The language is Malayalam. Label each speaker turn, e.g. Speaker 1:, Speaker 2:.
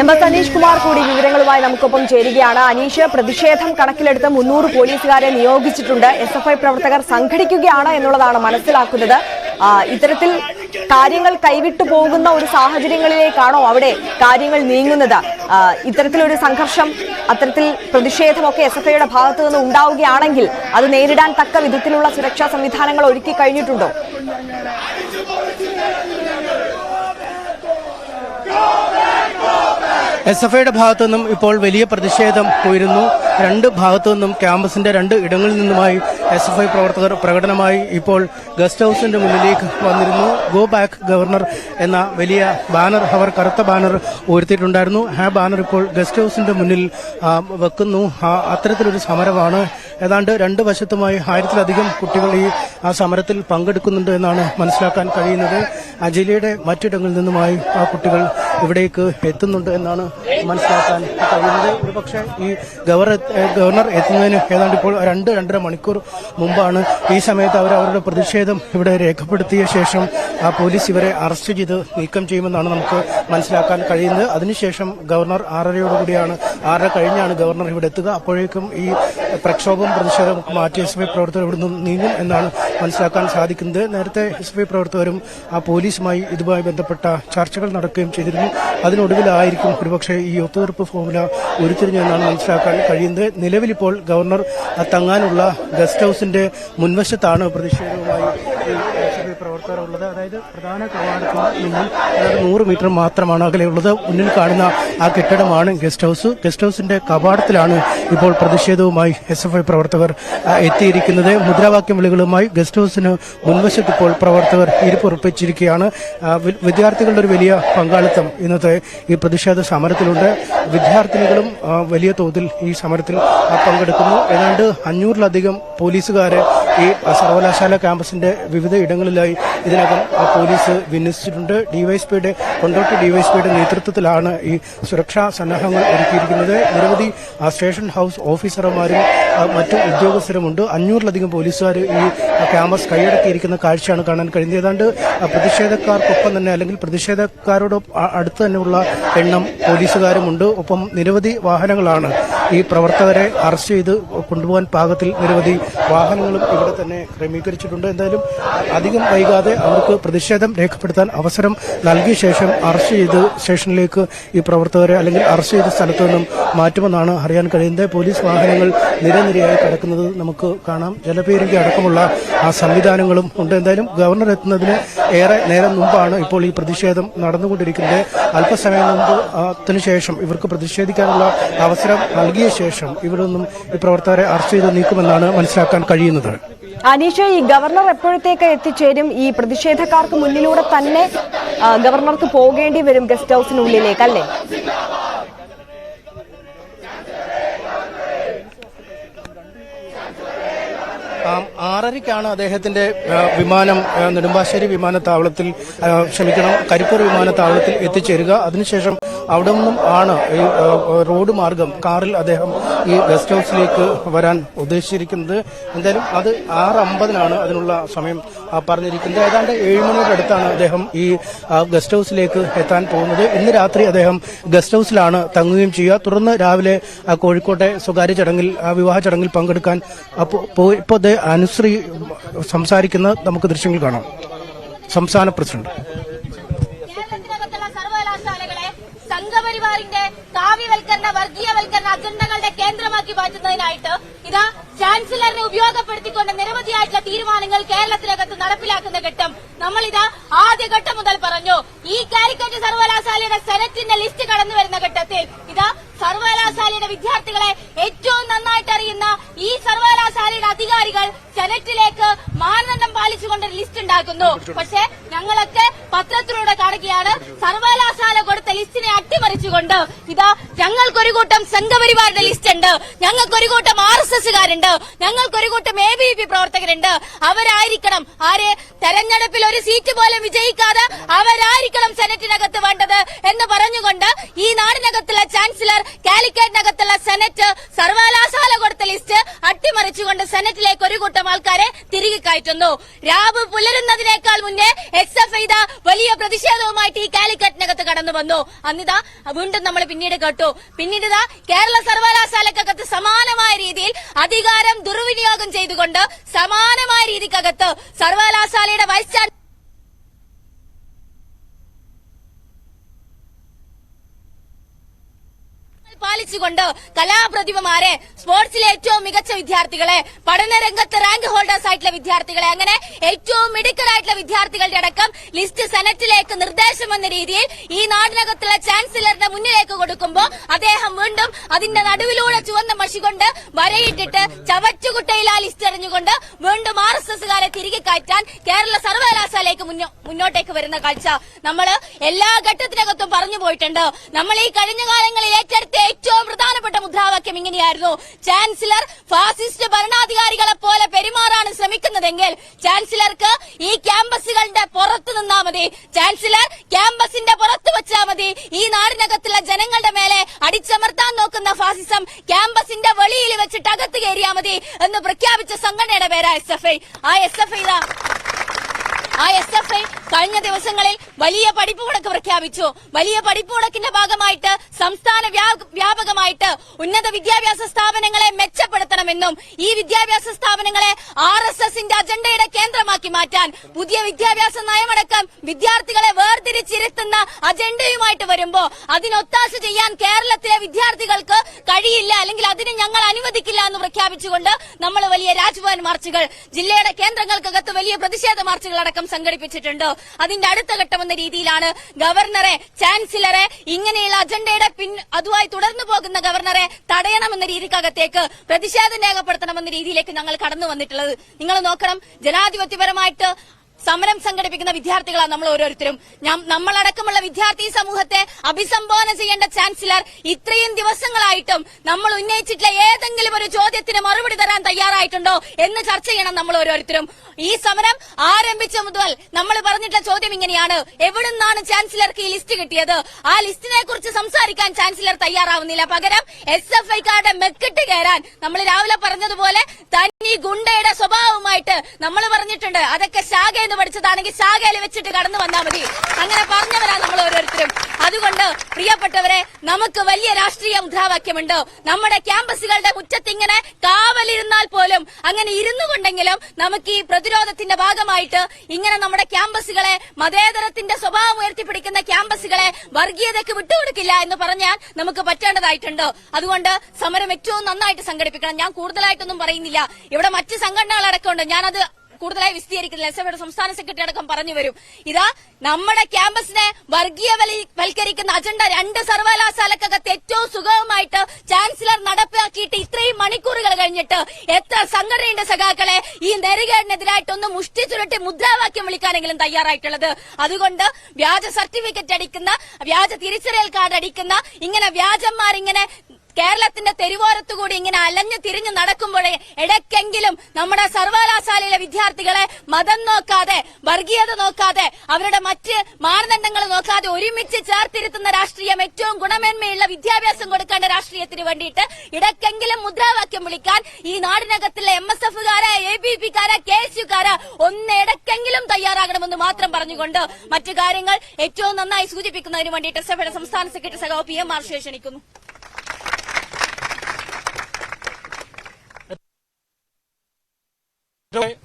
Speaker 1: എം എസ് അനീഷ് കുമാർ കൂടി വിവരങ്ങളുമായി നമുക്കൊപ്പം ചേരുകയാണ്. അനീഷ് പ്രതിഷേധം കണക്കിലെടുത്ത് മുന്നൂറ് പോലീസുകാരെ നിയോഗിച്ചിട്ടുണ്ട്. എസ് എഫ് ഐ പ്രവർത്തകർ സംഘടിക്കുകയാണ് എന്നുള്ളതാണ് മനസ്സിലാക്കുന്നത്. ഇത്തരത്തിൽ കാര്യങ്ങൾ കൈവിട്ടു പോകുന്ന ഒരു സാഹചര്യങ്ങളിലേക്കാണോ അവിടെ കാര്യങ്ങൾ നീങ്ങുന്നത്? ഇത്തരത്തിലൊരു സംഘർഷം അത്തരത്തിൽ പ്രതിഷേധമൊക്കെ എസ് എഫ് ഐയുടെ ഭാഗത്തു നിന്ന് ഉണ്ടാവുകയാണെങ്കിൽ അത് നേരിടാൻ തക്ക വിധത്തിലുള്ള സുരക്ഷാ സംവിധാനങ്ങൾ ഒരുക്കി കഴിഞ്ഞിട്ടുണ്ടോ?
Speaker 2: എസ് എഫ് ഐയുടെ ഭാഗത്തു നിന്നും ഇപ്പോൾ വലിയ പ്രതിഷേധം ഉയരുന്നു. രണ്ട് ഭാഗത്തു നിന്നും ക്യാമ്പസിന്റെ രണ്ട് ഇടങ്ങളിൽ നിന്നുമായി എസ് എഫ് ഐ പ്രവർത്തകർ പ്രകടനമായി ഇപ്പോൾ ഗസ്റ്റ് ഹൌസിന്റെ മുന്നിലേക്ക് വന്നിരുന്നു. ഗോ ബാക്ക് ഗവർണർ എന്ന വലിയ ബാനർ അവർ കറുത്ത ബാനർ ഉയർത്തിയിട്ടുണ്ടായിരുന്നു. ആ ബാനർ ഇപ്പോൾ ഗസ്റ്റ് ഹൌസിന്റെ മുന്നിൽ വെക്കുന്നു. അത്തരത്തിലൊരു സമരമാണ്. ഏതാണ്ട് രണ്ട് വശത്തുമായി ആയിരത്തിലധികം കുട്ടികൾ ഈ ആ സമരത്തിൽ പങ്കെടുക്കുന്നുണ്ട് എന്നാണ് മനസ്സിലാക്കാൻ കഴിയുന്നത്. ജില്ലയുടെ മറ്റിടങ്ങളിൽ നിന്നുമായി ആ കുട്ടികൾ ഇവിടേക്ക് എത്തുന്നുണ്ട് എന്നാണ് മനസ്സിലാക്കാൻ കഴിയുന്നത്. ഒരുപക്ഷെ ഈ ഗവർണർ ഗവർണർ എത്തുന്നതിന് ഏതാണ്ട് ഇപ്പോൾ രണ്ട് രണ്ടര മണിക്കൂർ മുമ്പാണ് ഈ സമയത്ത് അവർ അവരുടെ പ്രതിഷേധം ഇവിടെ രേഖപ്പെടുത്തിയ ശേഷം ആ പോലീസ് ഇവരെ അറസ്റ്റ് ചെയ്ത് നീക്കം ചെയ്യുമെന്നാണ് നമുക്ക് മനസ്സിലാക്കാൻ കഴിയുന്നത്. അതിനുശേഷം ഗവർണർ ആറരയോടുകൂടിയാണ് ആറര കഴിഞ്ഞാണ് ഗവർണർ ഇവിടെ എത്തുക. അപ്പോഴേക്കും ഈ പ്രക്ഷോഭം പ്രതിഷേധം മാറ്റി എസ് എഫ് പ്രവർത്തകർ ഇവിടെ നീങ്ങും എന്നാണ് മനസ്സിലാക്കാൻ സാധിക്കുന്നത്. നേരത്തെ എസ് പ്രവർത്തകരും ആ പോലീസുമായി ഇതുമായി ബന്ധപ്പെട്ട ചർച്ചകൾ നടക്കുകയും ചെയ്തിരുന്നു. അതിനൊടുവിലായിരിക്കും ഒരുപക്ഷെ ഈ ഒത്തുതീർപ്പ് ഫോമുല ഉരുത്തിരിഞ്ഞെന്നാണ് മനസ്സിലാക്കാൻ കഴിയുന്നത്. നിലവിലിപ്പോൾ ഗവർണർ തങ്ങാനുള്ള ഗസ്റ്റ് ഹൌസിന്റെ മുൻവശത്താണ് പ്രതിഷേധവുമായി ഈ എസ് എഫ് ഐ പ്രവർത്തകർ ഉള്ളത് അതായത് പ്രധാന കവാടത്തിൽ നിന്നും അതായത് നൂറ് മീറ്റർ മാത്രമാണ് അകലെയുള്ളത്. മുന്നിൽ കാണുന്ന ആ കെട്ടിടമാണ് ഗസ്റ്റ് ഹൌസ്. ഗസ്റ്റ് ഹൌസിന്റെ കവാടത്തിലാണ് ഇപ്പോൾ പ്രതിഷേധവുമായി എസ് എഫ് ഐ പ്രവർത്തകർ എത്തിയിരിക്കുന്നത്. മുദ്രാവാക്യം വിളികളുമായി ഗസ്റ്റ് ഹൌസിന് മുൻവശത്ത് ഇപ്പോൾ പ്രവർത്തകർ ഇരിപ്പുറപ്പിച്ചിരിക്കുകയാണ്. വിദ്യാർത്ഥികളുടെ ഒരു വലിയ പങ്കാളിത്തം ഇന്നത്തെ ഈ പ്രതിഷേധ സമരത്തിലുണ്ട്. വിദ്യാർത്ഥിനികളും വലിയ തോതിൽ ഈ സമരത്തിൽ പങ്കെടുക്കുന്നു. ഏതാണ്ട് അഞ്ഞൂറിലധികം പോലീസുകാരെ ഈ സർവകലാശാല ക്യാമ്പസിന്റെ വിവിധ ഇടങ്ങളിലായി ഇതിനകം പോലീസ് വിന്യസിച്ചിട്ടുണ്ട്. ഡിവൈഎസ്പിയുടെ കൊണ്ടോട്ടി ഡിവൈഎസ്പിയുടെ നേതൃത്വത്തിലാണ് ഈ സുരക്ഷാ സന്നാഹങ്ങൾ ഒരുക്കിയിരിക്കുന്നത്. നിരവധി സ്റ്റേഷൻ ഹൌസ് ഓഫീസർമാരും മറ്റു ഉദ്യോഗസ്ഥരുമുണ്ട്. അഞ്ഞൂറിലധികം പോലീസുകാർ ഈ ക്യാമ്പസ് കൈയടക്കിയിരിക്കുന്ന കാഴ്ചയാണ് കാണാൻ കഴിയുന്നത് ഏതാണ്ട് പ്രതിഷേധക്കാർക്കൊപ്പം തന്നെ അല്ലെങ്കിൽ പ്രതിഷേധക്കാരോട് അ- അടുത്ത് തന്നെയുള്ള എണ്ണം പോലീസുകാരുമുണ്ട്. ഒപ്പം നിരവധി വാഹനങ്ങളാണ് ഈ പ്രവർത്തകരെ അറസ്റ്റ് ചെയ്ത് കൊണ്ടുപോകാൻ പാകത്തിൽ നിരവധി വാഹനങ്ങളും ഇവിടെ തന്നെ ക്രമീകരിച്ചിട്ടുണ്ട്. എന്തായാലും അധികം വൈകാതെ അവർക്ക് പ്രതിഷേധം രേഖപ്പെടുത്താൻ അവസരം നൽകിയ ശേഷം അറസ്റ്റ് ചെയ്ത് സ്റ്റേഷനിലേക്ക് ഈ പ്രവർത്തകരെ അല്ലെങ്കിൽ അറസ്റ്റ് ചെയ്ത സ്ഥലത്തു നിന്നും മാറ്റുമെന്നാണ് അറിയാൻ കഴിയുന്നത്. പോലീസ് വാഹനങ്ങൾ നിരനിരയായി കിടക്കുന്നത് നമുക്ക് കാണാം. ജലപീരങ്കി അടക്കമുള്ള ആ സംവിധാനങ്ങളും ഉണ്ട്. എന്തായാലും ഗവർണർ എത്തുന്നതിന് ഏറെ നേരം മുമ്പാണ് ഇപ്പോൾ ഈ പ്രതിഷേധം നടന്നുകൊണ്ടിരിക്കുന്നത്. അല്പസമയം മുമ്പ് അതിനുശേഷം ഇവർക്ക് പ്രതിഷേധിക്കാനുള്ള അവസരം നൽകിയ ശേഷം ഇവരൊന്നും ഈ പ്രവർത്തകരെ അറസ്റ്റ് ചെയ്ത് നീക്കുമെന്നാണ് മനസ്സിലാക്കാൻ കഴിയുന്നത്.
Speaker 1: അനീഷ ഈ ഗവർണർ എപ്പോഴത്തേക്ക് എത്തിച്ചേരും? ഈ പ്രതിഷേധക്കാർക്ക് മുന്നിലൂടെ തന്നെ ഗവർണർക്ക് പോകേണ്ടി വരും ഗസ്റ്റ് ഹൌസിനുള്ളിലേക്ക് അല്ലേ?
Speaker 2: ആറരയ്ക്കാണ് അദ്ദേഹത്തിന്റെ വിമാനം നെടുമ്പാശ്ശേരി വിമാനത്താവളത്തിൽ ക്ഷമിക്കണം കരിപ്പൂർ വിമാനത്താവളത്തിൽ എത്തിച്ചേരുക. അതിനുശേഷം അവിടെ നിന്നും ആണ് ഈ റോഡ് മാർഗം കാറിൽ അദ്ദേഹം ഈ ഗസ്റ്റ് ഹൌസിലേക്ക് വരാൻ ഉദ്ദേശിച്ചിരിക്കുന്നത്. എന്തായാലും അത് ആറ് അമ്പതിനാണ് അതിനുള്ള സമയം പറഞ്ഞിരിക്കുന്നത്. ഏതാണ്ട് ഏഴുമണിയുടെ അടുത്താണ് അദ്ദേഹം ഈ ഗസ്റ്റ് ഹൗസിലേക്ക് എത്താൻ പോകുന്നത്. ഇന്ന് രാത്രി അദ്ദേഹം ഗസ്റ്റ് ഹൗസിലാണ് തങ്ങുകയും ചെയ്യുക. തുടർന്ന് രാവിലെ കോഴിക്കോട്ടെ സ്വകാര്യ ചടങ്ങിൽ വിവാഹ ചടങ്ങിൽ പങ്കെടുക്കാൻ അപ്പോൾ ഇപ്പോൾ അനുശ്രീ സംസാരിക്കുന്ന നമുക്ക് ദൃശ്യങ്ങൾ കാണാം. സംസ്ഥാന പ്രസിഡന്റ്.
Speaker 3: സംഘപരിവാറിന്റെ കാവ്യവൽക്കരണ വർഗീയവൽക്കരണ അജണ്ടകളുടെ കേന്ദ്രമാക്കി മാറ്റുന്നതിനായിട്ട് ഇതാ ചാൻസലറിനെ ഉപയോഗപ്പെടുത്തിക്കൊണ്ട് നിരവധിയായിട്ടുള്ള തീരുമാനങ്ങൾ കേരളത്തിനകത്ത് നടപ്പിലാക്കുന്ന ഘട്ടം. നമ്മൾ ഇതാ ആദ്യ ഘട്ടം മുതൽ പറഞ്ഞു. ഈ കാലിക്കറ്റ് സർവകലാശാലയുടെ സെനറ്റിന്റെ ലിസ്റ്റ് കടന്നു വരുന്ന ഘട്ടത്തിൽ ഇതാ സർവകലാശാലയുടെ വിദ്യാർത്ഥികളെ ഏറ്റവും നന്നായിട്ട് അറിയുന്ന ഈ സർവകലാശാലയുടെ അധികാരികൾ സെനറ്റിലേക്ക് മാനദണ്ഡം പാലിച്ചുകൊണ്ട് ലിസ്റ്റ് ഉണ്ടാക്കുന്നു. പക്ഷെ ഞങ്ങളൊക്കെ പത്രത്തിലൂടെ കാണുകയാണ്. സർവകലാശാല കൊടുത്ത ലിസ്റ്റിനെ അട്ടിമറിച്ചുകൊണ്ട് ഇതാ ഞങ്ങൾക്കൊരു കൂട്ടം സംഘപരിവാരുടെ ലിസ്റ്റ് ഉണ്ട് ഞങ്ങൾക്കൊരു കൂട്ടം ആർ എസ് എസുകാരുണ്ട് ഞങ്ങൾക്കൊരു കൂട്ടം എ ബി പി പ്രവർത്തകരുണ്ട്. അവരായിരിക്കണം ആരെ തെരഞ്ഞെടുപ്പിൽ ഒരു സീറ്റ് പോലും വിജയിക്കാതെ അവരായിരിക്കണം സെനറ്റിനകത്ത് വേണ്ടത് എന്ന് പറഞ്ഞുകൊണ്ട് ഈ നാടിനകത്തുള്ള ചാൻസലർ കാലിക്കറ്റിനകത്തുള്ള സെനറ്റ് സർവകലാശാല കൊടുത്ത ലിസ്റ്റ് അട്ടിമറിച്ചുകൊണ്ട് സെനറ്റിലേക്ക് ഒരു കൂട്ടം ആൾക്കാരെ തിരികെ കയറ്റുന്നു. രാവ് പുലരുന്നതിനേക്കാൾ മുന്നേ എസ് എഫ് ഇതാ വലിയ പ്രതിഷേധവുമായിട്ട് ഈ കാലിക്കറ്റിനകത്ത് കടന്നു വന്നു. അന്നിതാ വീണ്ടും നമ്മൾ പിന്നീട് കേട്ടു. പിന്നീട് ഇതാ കേരള സർവകലാശാലക്കകത്ത് സമാനമായ രീതിയിൽ അധികാരം ദുർവിനിയോഗം ചെയ്തുകൊണ്ട് സമാനമായ രീതിക്കകത്ത് സർവകലാശാലയുടെ വൈസ് ചാൻസലർ പാലിച്ചുകൊണ്ട് കലാപ്രതിഭമാരെ സ്പോർട്സിലെ ഏറ്റവും മികച്ച വിദ്യാർത്ഥികളെ പഠന രംഗത്ത് റാങ്ക് ഹോൾഡേഴ്സ് ആയിട്ടുള്ള വിദ്യാർത്ഥികളെ അങ്ങനെ ഏറ്റവും മിടുക്കരായിട്ടുള്ള വിദ്യാർത്ഥികളുടെ അടക്കം ലിസ്റ്റ് സെനറ്റിലേക്ക് നിർദ്ദേശം എന്ന രീതിയിൽ ഈ നാടിനകത്തുള്ള ചാൻസലറുടെ മുന്നിലേക്ക് കൊടുക്കുമ്പോൾ അദ്ദേഹം വീണ്ടും അതിന്റെ നടുവിലൂടെ ചുവന്ന മഷി കൊണ്ട് വരയിട്ടിട്ട് ചവച്ചുകുട്ടയിൽ ആ ലിസ്റ്റ് എറിഞ്ഞുകൊണ്ട് വീണ്ടും ആർ എസ് എസുകാരെ തിരികെ കയറ്റാൻ കേരള സർവകലാശാലയ്ക്ക് മുന്നോ- മുന്നോട്ടേക്ക് വരുന്ന കാഴ്ച നമ്മൾ എല്ലാ ഘട്ടത്തിനകത്തും പറഞ്ഞു പോയിട്ടുണ്ട്. നമ്മൾ ഈ കഴിഞ്ഞ കാലങ്ങളിൽ ഏറ്റെടുത്ത ഏറ്റവും പ്രധാനപ്പെട്ട മുദ്രാവാക്യം ഇങ്ങനെയായിരുന്നു. ചാൻസലർ ഫാസിസ്റ്റ് ഭരണാധികാരികളെ പോലെ പെരുമാറാണ് ശ്രമിക്കുന്നതെങ്കിൽ ചാൻസലർക്ക് ഈ ക്യാമ്പസുകളുടെ പുറത്തു നിന്നാ മതി. ചാൻസലർ ക്യാമ്പസിന്റെ പുറത്ത് വെച്ചാ മതി. ഈ നാടിനകത്തുള്ള ജനങ്ങളുടെ മേലെ അടിച്ചമർത്താൻ നോക്കുന്ന ഫാസിസം ക്യാമ്പസിന്റെ വെളിയിൽ വെച്ചിട്ട് അകത്ത് കയറിയാ മതി എന്ന് പ്രഖ്യാപിച്ച സംഘടനയുടെ പേരാ എസ് എഫ് ഐ ആ എസ് എഫ് ഐ ആ എസ് എഫ് ഐ കഴിഞ്ഞ ദിവസങ്ങളിൽ വലിയ പഠിപ്പ് പ്രഖ്യാപിച്ചു. വലിയ പഠിപ്പ് ഭാഗമായിട്ട് സംസ്ഥാന വ്യാപകമായിട്ട് ഉന്നത വിദ്യാഭ്യാസ സ്ഥാപനങ്ങളെ മെച്ചപ്പെടുത്തണമെന്നും ഈ വിദ്യാഭ്യാസ സ്ഥാപനങ്ങളെ ആർ എസ് എസിന്റെ അജണ്ടയുടെ കേന്ദ്രമാക്കി മാറ്റാൻ പുതിയ വിദ്യാഭ്യാസ നയമടക്കം വിദ്യാർത്ഥികളെ വേർതിരിച്ചിരുത്തുന്ന അജണ്ടയുമായിട്ട് വരുമ്പോ അതിനൊത്താശ ചെയ്യാൻ കേരളത്തിലെ വിദ്യാർത്ഥികൾക്ക് കഴിയില്ല അല്ലെങ്കിൽ അതിന് ഞങ്ങൾ അനുവദിക്കില്ല എന്ന് പ്രഖ്യാപിച്ചുകൊണ്ട് നമ്മൾ വലിയ രാജ്ഭവൻ മാർച്ചുകൾ ജില്ലയുടെ കേന്ദ്രങ്ങൾക്കകത്ത് വലിയ പ്രതിഷേധ മാർച്ചുകൾ അടക്കം സംഘടിപ്പിച്ചിട്ടുണ്ട്. അതിന്റെ അടുത്ത ഘട്ടം എന്ന രീതിയിലാണ് ഗവർണറെ ചാൻസലറെ ഇങ്ങനെയുള്ള അജണ്ടയുടെ പിൻ അതുമായി തുടർന്നു പോകുന്ന ഗവർണറെ തടയണമെന്ന രീതിക്കകത്തേക്ക് പ്രതിഷേധം രേഖപ്പെടുത്തണമെന്ന രീതിയിലേക്ക് ഞങ്ങൾ കടന്നു വന്നിട്ടുള്ളത്. നിങ്ങൾ നോക്കണം ജനാധിപത്യപരമായിട്ട് സമരം സംഘടിപ്പിക്കുന്ന വിദ്യാർത്ഥികളാണ് നമ്മൾ ഓരോരുത്തരും. നമ്മളടക്കമുള്ള വിദ്യാർത്ഥി സമൂഹത്തെ അഭിസംബോധന ചെയ്യേണ്ട ചാൻസലർ ഇത്രയും ദിവസങ്ങളായിട്ടും നമ്മൾ ഉന്നയിച്ചിട്ടുള്ള ഏതെങ്കിലും ഒരു ചോദ്യത്തിന് മറുപടി തരാൻ തയ്യാറായിട്ടുണ്ടോ എന്ന് ചർച്ച ചെയ്യണം നമ്മൾ ഓരോരുത്തരും. ഈ സമരം ആരംഭിച്ച മുതൽ നമ്മൾ പറഞ്ഞിട്ടുള്ള ചോദ്യം ഇങ്ങനെയാണ്. എവിടുന്നാണ് ചാൻസലർക്ക് ഈ ലിസ്റ്റ് കിട്ടിയത്? ആ ലിസ്റ്റിനെ കുറിച്ച് സംസാരിക്കാൻ ചാൻസലർ തയ്യാറാവുന്നില്ല. പകരം എസ് എഫ് ഐക്കാരുടെ മെക്കിട്ട് കയറാൻ നമ്മൾ രാവിലെ പറഞ്ഞതുപോലെ തനി ഗുണ്ടയുടെ സ്വഭാവമായിട്ട് നമ്മൾ പറഞ്ഞിട്ടുണ്ട്. അതൊക്കെ ശാഖ എന്ന് പഠിച്ചതാണെങ്കിൽ ശാഖയിൽ വെച്ചിട്ട് കടന്നു വന്നാൽ മതി. അങ്ങനെ പറഞ്ഞവരാ നമ്മൾ ഓരോരുത്തരും. അതുകൊണ്ട് പ്രിയപ്പെട്ടവരെ നമുക്ക് വലിയ രാഷ്ട്രീയ മുദ്രാവാക്യമുണ്ട്. നമ്മുടെ ക്യാമ്പസുകളുടെ മുറ്റത്ത് ഇങ്ങനെ കാവലിരുന്നാൽ പോലും അങ്ങനെ ഇരുന്നു കൊണ്ടെങ്കിലും നമുക്ക് ഈ പ്രതിരോധത്തിന്റെ ഭാഗമായിട്ട് ഇങ്ങനെ നമ്മുടെ ക്യാമ്പസുകളെ മതേതരത്തിന്റെ സ്വഭാവം ഉയർത്തിപ്പിടിക്കുന്ന ക്യാമ്പസുകളെ വർഗീയതയ്ക്ക് വിട്ടുകൊടുക്കില്ല എന്ന് പറഞ്ഞാൽ നമുക്ക് പറ്റേണ്ടതായിട്ടുണ്ട്. അതുകൊണ്ട് സമരം ഏറ്റവും നന്നായിട്ട് സംഘടിപ്പിക്കണം. ഞാൻ കൂടുതലായിട്ടൊന്നും പറയുന്നില്ല. ഇവിടെ മറ്റ് സംഘടനകൾ അടക്കമുണ്ട് ഞാനത് കൂടുതലായി വിശദീകരിക്കുന്നില്ല എസ് എഫ് സംസ്ഥാന സെക്രട്ടറി അടക്കം പറഞ്ഞു വരും. ഇതാ നമ്മുടെ ക്യാമ്പസിനെ വർഗീയവൽക്കരിക്കുന്ന അജണ്ട രണ്ട് സർവകലാശാലക്കകത്ത് ഏറ്റവും സുഗമമായിട്ട് ചാൻസലർ നടപ്പാക്കിയിട്ട് ഇത്രയും മണിക്കൂറുകൾ കഴിഞ്ഞിട്ട് എത്ര സംഘടനയുടെ സഖാക്കളെ? ഈ നെരുകേടിനെതിരായിട്ടൊന്ന് മുഷ്ടി ചുരുട്ടി മുദ്രാവാക്യം വിളിക്കാനെങ്കിലും തയ്യാറായിട്ടുള്ളത്. അതുകൊണ്ട് വ്യാജ സർട്ടിഫിക്കറ്റ് അടിക്കുന്ന വ്യാജ തിരിച്ചറിയൽ കാർഡ് അടിക്കുന്ന ഇങ്ങനെ വ്യാജന്മാരിങ്ങനെ കേരളത്തിന്റെ തെരുവോരത്തുകൂടി ഇങ്ങനെ അലഞ്ഞു തിരിഞ്ഞു നടക്കുമ്പോഴേ ഇടയ്ക്കെങ്കിലും നമ്മുടെ സർവകലാശാലയിലെ വിദ്യാർത്ഥികളെ മതം നോക്കാതെ വർഗീയത നോക്കാതെ അവരുടെ മറ്റ് മാനദണ്ഡങ്ങൾ നോക്കാതെ ഒരുമിച്ച് ചേർത്തിരുത്തുന്ന രാഷ്ട്രീയം ഏറ്റവും ഗുണമേന്മയുള്ള വിദ്യാഭ്യാസം കൊടുക്കേണ്ട രാഷ്ട്രീയത്തിന് വേണ്ടിയിട്ട് ഇടയ്ക്കെങ്കിലും മുദ്രാവാക്യം വിളിക്കാൻ ഈ നാടിനകത്തിലെ എം എസ് എഫുകാരെ എ ബി പിക്കാരെ കെ എസ് യുക്കാരെ ഒന്ന് ഇടയ്ക്കെങ്കിലും തയ്യാറാകണമെന്ന് മാത്രം പറഞ്ഞുകൊണ്ട് മറ്റു കാര്യങ്ങൾ ഏറ്റവും നന്നായി സൂചിപ്പിക്കുന്നതിന് വേണ്ടിയിട്ട് എസ് സംസ്ഥാന സെക്രട്ടറി സഹോ പി എം ആർ ക്ഷണിക്കുന്നു. Don't